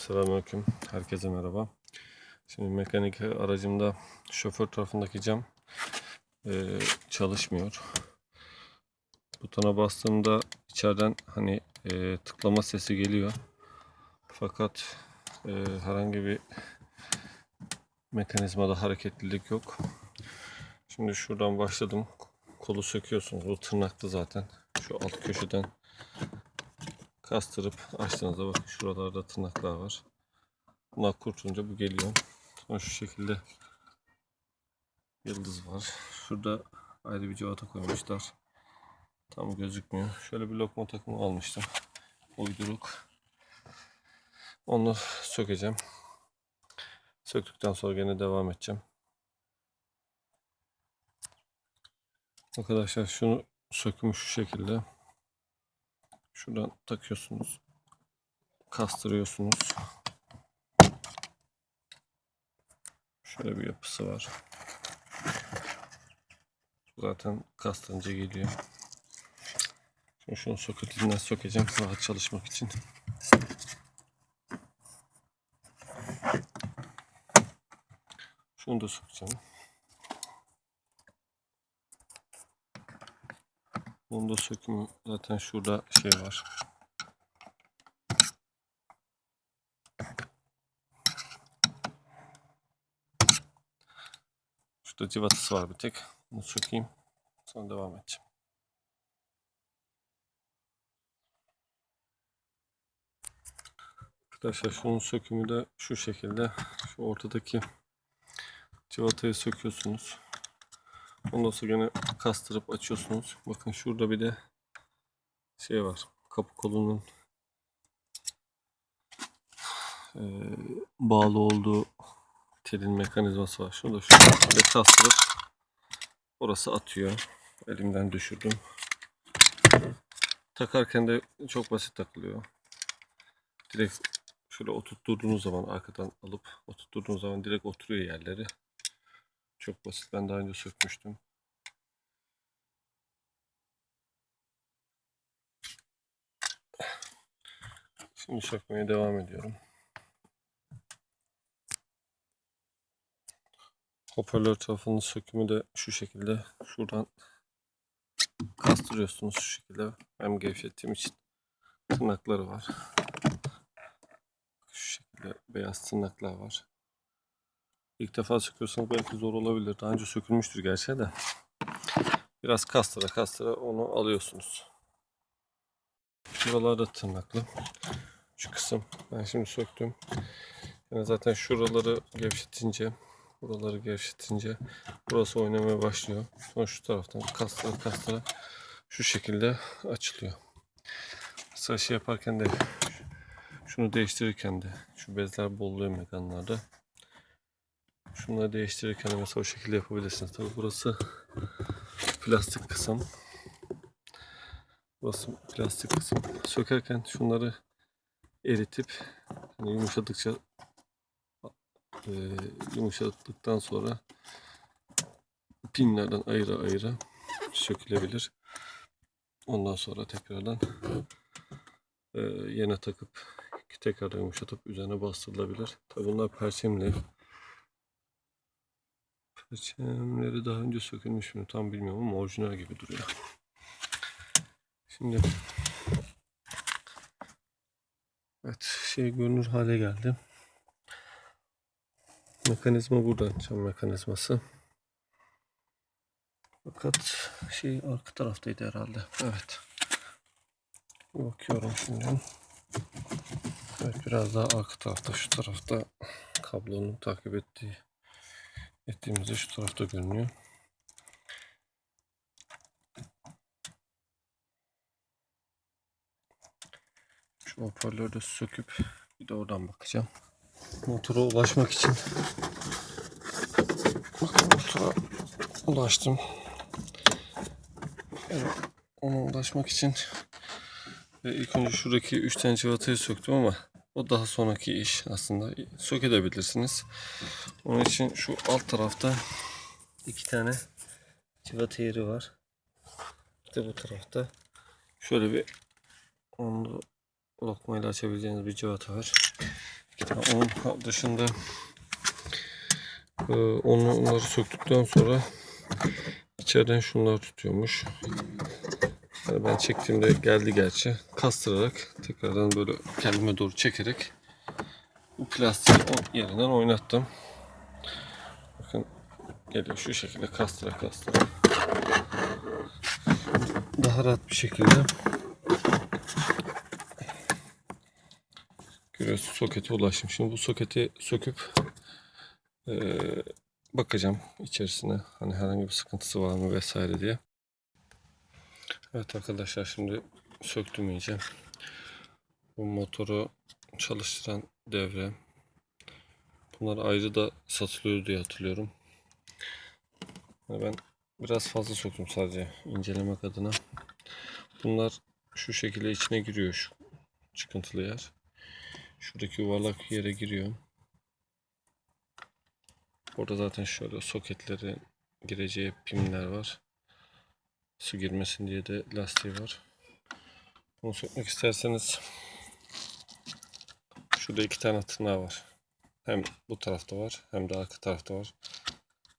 Selamünaleyküm. Herkese merhaba. Şimdi mekanik aracımda şoför tarafındaki cam eee, çalışmıyor. Butona bastığımda içeriden hani eee, tıklama sesi geliyor. Fakat eee, herhangi bir mekanizmada hareketlilik yok. Şimdi şuradan başladım. Kolu söküyorsunuz. Bu tırnaklı zaten. Şu alt köşeden kastırıp açtığınızda bakın şuralarda tırnaklar var. Bunlar kurtulunca bu geliyor. Sonra şu şekilde yıldız var. Şurada ayrı bir civata koymuşlar. Tam gözükmüyor. Şöyle bir lokma takımı almıştım. Uyduruk. Onu sökeceğim. Söktükten sonra gene devam edeceğim. Arkadaşlar şunu sökümü şu şekilde. Şuradan takıyorsunuz. Kastırıyorsunuz. Şöyle bir yapısı var. Zaten kastırınca geliyor. Şimdi şunu soketinden sökeceğim rahat çalışmak için. Şunu da sökeceğim. Bunun da sökümü zaten şurada şey var. Şurada civatası var bir tek. Bunu sökeyim. Sonra devam edeceğim. Arkadaşlar şunun sökümü de şu şekilde. Şu ortadaki civatayı söküyorsunuz. Ondan sonra gene kastırıp açıyorsunuz. Bakın şurada bir de şey var. Kapı kolunun eee, bağlı olduğu telin mekanizması var. Şunu da şöyle kastırıp orası atıyor. Elimden düşürdüm. Takarken de çok basit takılıyor. Direkt şöyle oturtturduğunuz zaman arkadan alıp oturtturduğunuz zaman direkt oturuyor yerleri. Çok basit. Ben daha önce sökmüştüm. Şimdi sökmeye devam ediyorum. Hoparlör tarafının sökümü de şu şekilde. Şuradan kastırıyorsunuz şu şekilde. Hem gevşettiğim için tırnakları var. Şu şekilde beyaz tırnaklar var. İlk defa söküyorsanız belki zor olabilir. Daha önce sökülmüştür gerçi de. Biraz kastıra kastıra onu alıyorsunuz. Şuralarda tırnaklı. Şu kısım. Ben şimdi söktüm. Yani zaten şuraları gevşetince buraları gevşetince burası oynamaya başlıyor. Sonra şu taraftan kastıra kastıra şu şekilde açılıyor. Mesela şey yaparken de şunu değiştirirken de şu bezler bolluyor mekanlarda. Şunları değiştirirken de mesela o şekilde yapabilirsiniz. Tabi burası plastik kısım. Burası plastik kısım. Sökerken şunları eritip hani yumuşadıkça e, yumuşattıktan sonra pinlerden ayrı ayrı sökülebilir. Ondan sonra tekrardan e, yerine takıp tekrar yumuşatıp üzerine bastırılabilir. Tabi bunlar perçemli. Perçemleri daha önce sökülmüş mü tam bilmiyorum ama orijinal gibi duruyor. Şimdi Evet şey görünür hale geldi. Mekanizma burada. Cam mekanizması. Fakat şey arka taraftaydı herhalde. Evet. Bakıyorum şimdi. Evet biraz daha arka tarafta şu tarafta kablonun takip ettiği ettiğimizde şu tarafta görünüyor. Şu hoparlörü de söküp bir de oradan bakacağım. Motora ulaşmak için motora ulaştım. Yani ona ulaşmak için e, ilk önce şuradaki 3 tane civatayı söktüm ama o daha sonraki iş aslında. Sökebilirsiniz. Onun için şu alt tarafta iki tane civata yeri var. Bir de bu tarafta şöyle bir onu lokmayla açabileceğiniz bir civata var. Onun dışında e, onları söktükten sonra içeriden şunlar tutuyormuş. Yani ben çektiğimde geldi gerçi. Kastırarak tekrardan böyle kendime doğru çekerek bu plastiği yerinden oynattım. Bakın geliyor şu şekilde kastıra kastıra. Daha rahat bir şekilde görüyorsun sokete ulaştım. Şimdi bu soketi söküp eee, bakacağım içerisine hani herhangi bir sıkıntısı var mı vesaire diye. Evet arkadaşlar şimdi söktüm iyice. Bu motoru çalıştıran devre. Bunlar ayrı da satılıyor diye hatırlıyorum. Ben biraz fazla söktüm sadece incelemek adına. Bunlar şu şekilde içine giriyor şu çıkıntılı yer. Şuradaki yuvarlak yere giriyor. Orada zaten şöyle soketleri gireceği pimler var. Su girmesin diye de lastiği var. Bunu sökmek isterseniz şurada iki tane tırnağı var. Hem bu tarafta var hem de arka tarafta var.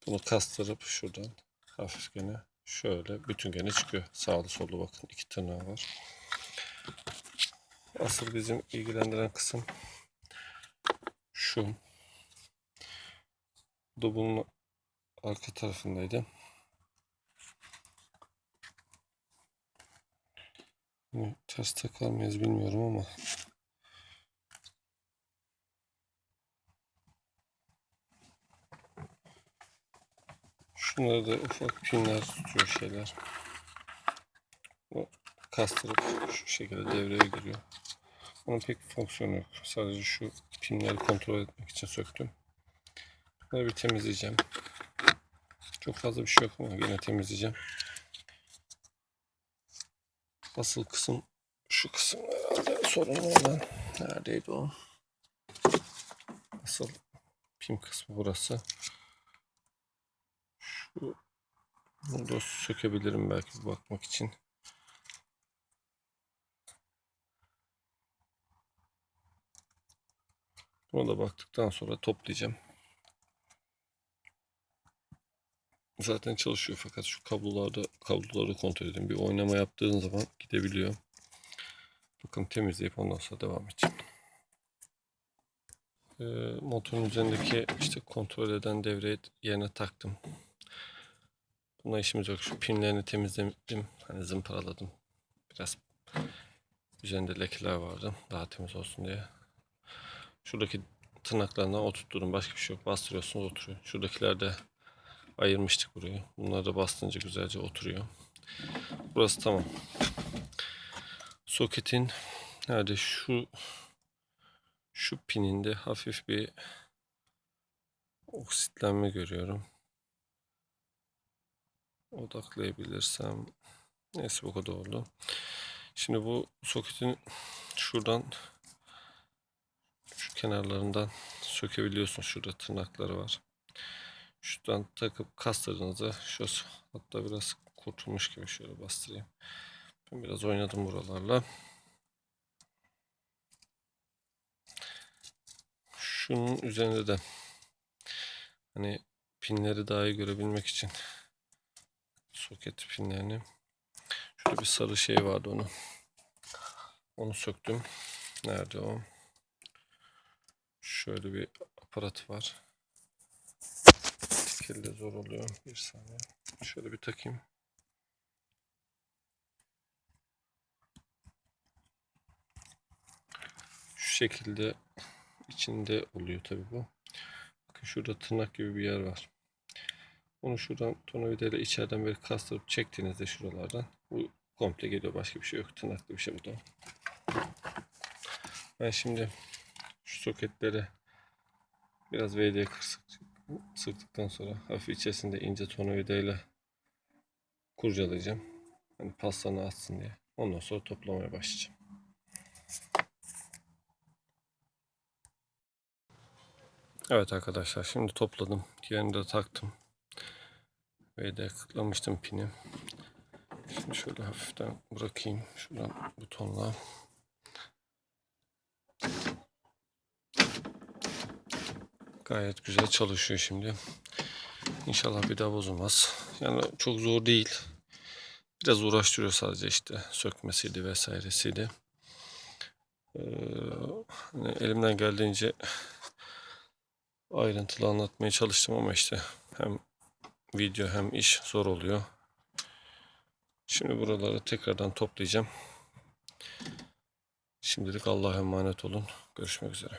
Bunu kastırıp şuradan hafif gene şöyle bütün gene çıkıyor. Sağlı sollu bakın iki tırnağı var. Asıl bizim ilgilendiren kısım şu. Bu da bunun arka tarafındaydı. Bunu ters takar mıyız bilmiyorum ama Şunları da ufak pinler tutuyor şeyler. Bu kastırıp şu şekilde devreye giriyor. Onun pek fonksiyonu yok. Sadece şu pinleri kontrol etmek için söktüm. Bunları bir temizleyeceğim. Çok fazla bir şey yok ama yine temizleyeceğim. Asıl kısım şu kısım herhalde sorun olan. Neredeydi o? Asıl pim kısmı burası. Şu burada sökebilirim belki bakmak için. Buna da baktıktan sonra toplayacağım. Zaten çalışıyor fakat şu kablolarda kabloları kontrol edin. Bir oynama yaptığın zaman gidebiliyor. Bakın temizleyip ondan sonra devam edeceğim. Ee, motorun üzerindeki işte kontrol eden devreyi yerine taktım. Buna işimiz yok. Şu pinlerini temizledim. Hani zımparaladım. Biraz üzerinde lekeler vardı. Daha temiz olsun diye. Şuradaki tırnaklarına oturtturun. Başka bir şey yok. Bastırıyorsunuz oturuyor. Şuradakiler de ayırmıştık burayı. Bunları da bastınca güzelce oturuyor. Burası tamam. Soketin nerede şu şu pininde hafif bir oksitlenme görüyorum. Odaklayabilirsem neyse bu kadar oldu. Şimdi bu soketin şuradan şu kenarlarından sökebiliyorsunuz. Şurada tırnakları var. Şuradan takıp kastırdığınızda şu hatta biraz kurtulmuş gibi şöyle bastırayım. Ben biraz oynadım buralarla. Şunun üzerinde de hani pinleri daha iyi görebilmek için soket pinlerini şurada bir sarı şey vardı onu onu söktüm. Nerede o? Şöyle bir aparat var. Şekilde zor oluyor. Bir saniye. Şöyle bir takayım. Şu şekilde içinde oluyor tabi bu. Bakın şurada tırnak gibi bir yer var. Onu şuradan tornavidayla içeriden böyle kastırıp çektiğinizde şuralardan bu komple geliyor. Başka bir şey yok. Tırnaklı bir şey bu da. Ben şimdi şu soketleri biraz VD kırsak sıktıktan sonra hafif içerisinde ince tornavidayla kurcalayacağım. Hani paslarını atsın diye. Ondan sonra toplamaya başlayacağım. Evet arkadaşlar şimdi topladım. Diğerini de taktım. Ve de kıtlamıştım pini. Şimdi şöyle hafiften bırakayım. Şuradan butonla. Gayet güzel çalışıyor şimdi. İnşallah bir daha bozulmaz. Yani çok zor değil. Biraz uğraştırıyor sadece işte sökmesiydi vesairesiydi. Ee, hani elimden geldiğince ayrıntılı anlatmaya çalıştım ama işte hem video hem iş zor oluyor. Şimdi buraları tekrardan toplayacağım. Şimdilik Allah'a emanet olun. Görüşmek üzere.